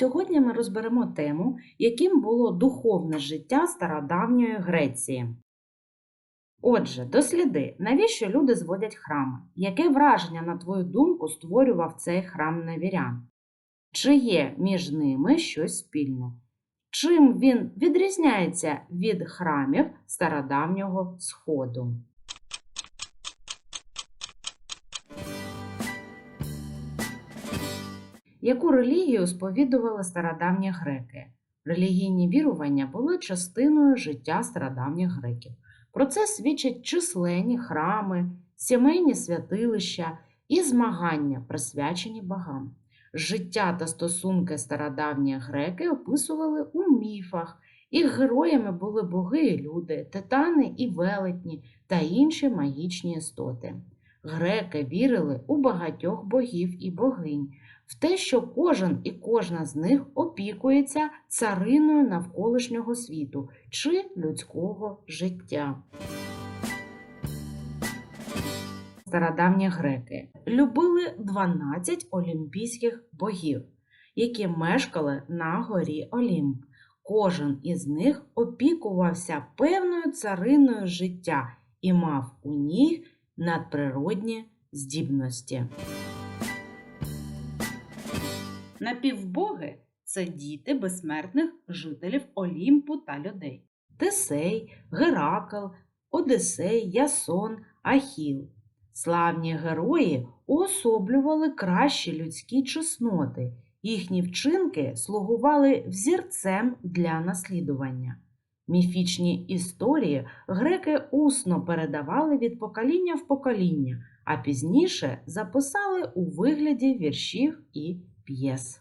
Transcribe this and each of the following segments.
Сьогодні ми розберемо тему, яким було духовне життя стародавньої Греції. Отже, досліди, навіщо люди зводять храми? Яке враження, на твою думку, створював цей храм невірян? Чи є між ними щось спільне? Чим він відрізняється від храмів стародавнього Сходу? Яку релігію сповідували стародавні греки? Релігійні вірування були частиною життя стародавніх греків. Про це свідчать численні храми, сімейні святилища і змагання, присвячені богам. Життя та стосунки стародавні греки описували у міфах. Їх героями були боги і люди, титани і велетні та інші магічні істоти. Греки вірили у багатьох богів і богинь, в те, що кожен і кожна з них опікується цариною навколишнього світу чи людського життя. Стародавні греки любили 12 олімпійських богів, які мешкали на горі Олімп. Кожен із них опікувався певною цариною життя і мав у ній надприродні здібності. Напівбоги це діти безсмертних жителів Олімпу та людей. Тесей, Геракл, Одисей, Ясон, Ахіл. Славні герої уособлювали кращі людські чесноти. Їхні вчинки слугували взірцем для наслідування. Міфічні історії греки усно передавали від покоління в покоління, а пізніше записали у вигляді віршів і п'єс.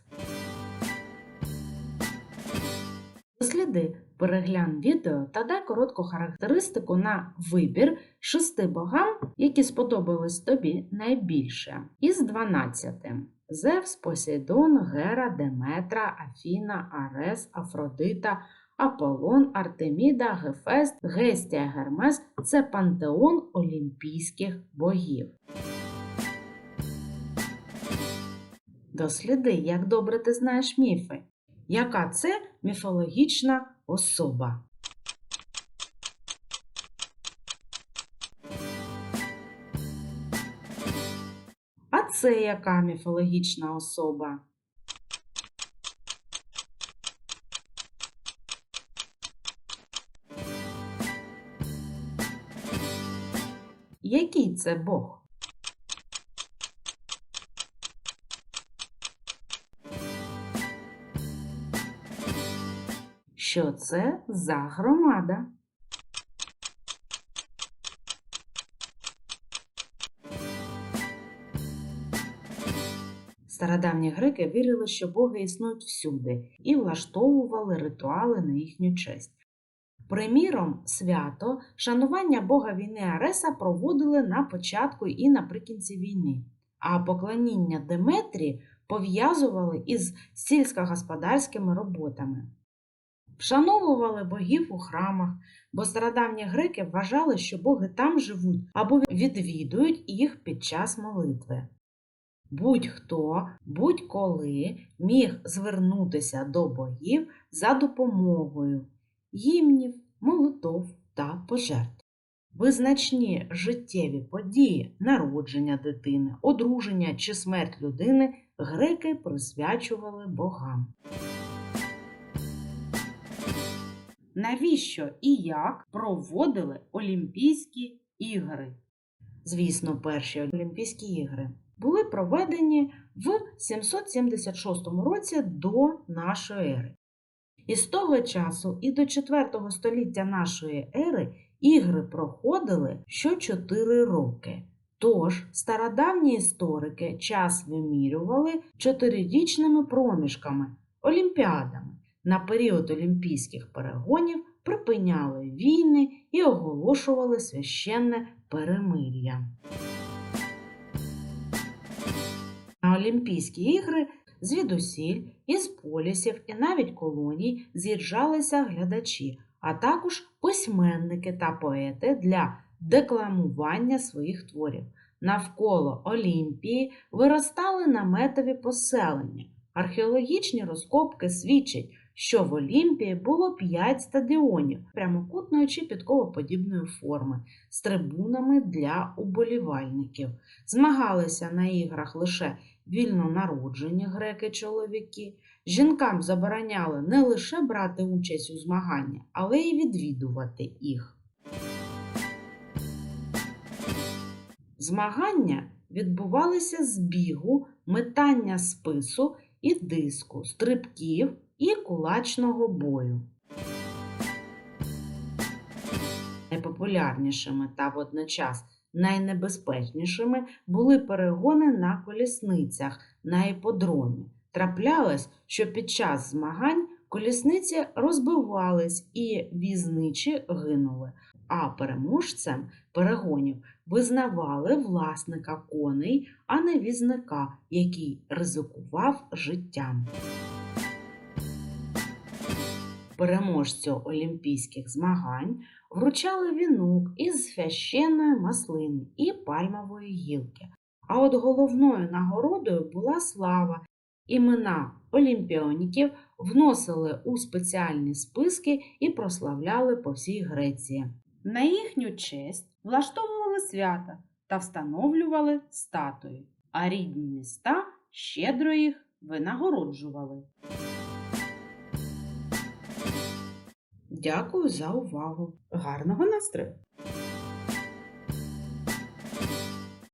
Досліди, переглянь відео та дай коротку характеристику на вибір шести богам, які сподобались тобі найбільше. Із 12. Зевс, Посейдон, Гера, Деметра, Афіна, Арес, Афродита, Аполлон, Артеміда, Гефест, Гестія, Гермес це пантеон олімпійських богів. Досліди, як добре ти знаєш міфи. Яка це міфологічна особа? А це яка міфологічна особа? Який це Бог? Що це за громада? Стародавні греки вірили, що боги існують всюди і влаштовували ритуали на їхню честь. Приміром, свято шанування бога війни Ареса проводили на початку і наприкінці війни, а поклоніння Деметрі пов'язували із сільськогосподарськими роботами. Вшановували богів у храмах, бо стародавні греки вважали, що боги там живуть або відвідують їх під час молитви. Будь-хто будь-коли міг звернутися до богів за допомогою гімнів, молитов та пожертв. Визначні життєві події, народження дитини, одруження чи смерть людини греки присвячували богам. Навіщо і як проводили Олімпійські ігри? Звісно, перші Олімпійські ігри були проведені в 776 році до нашої ери. І з того часу і до 4 століття нашої ери ігри проходили що 4 роки. Тож стародавні історики час вимірювали чотирирічними проміжками олімпіадами. На період олімпійських перегонів припиняли війни і оголошували священне перемир'я. На Олімпійські ігри звідусіль, із полісів і навіть колоній з'їжджалися глядачі, а також письменники та поети для декламування своїх творів. Навколо Олімпії виростали наметові поселення, Археологічні розкопки свідчать, що в Олімпії було 5 стадіонів прямокутної чи підковоподібної форми з трибунами для уболівальників. Змагалися на іграх лише вільно народжені греки-чоловіки. Жінкам забороняли не лише брати участь у змаганнях, але й відвідувати їх. Змагання відбувалися з бігу, метання спису і диску, стрибків і кулачного бою. Найпопулярнішими та водночас найнебезпечнішими були перегони на колісницях на іподромі. Траплялось, що під час змагань колісниці розбивались і візничі гинули, а переможцем перегонів визнавали власника коней, а не візника, який ризикував життям. Переможцю олімпійських змагань вручали вінок із священної маслини і пальмової гілки. А от головною нагородою була слава. Імена олімпіоніків вносили у спеціальні списки і прославляли по всій Греції. На їхню честь влаштовували свята та встановлювали статуї, а рідні міста щедро їх винагороджували. Дякую за увагу. Гарного настрою!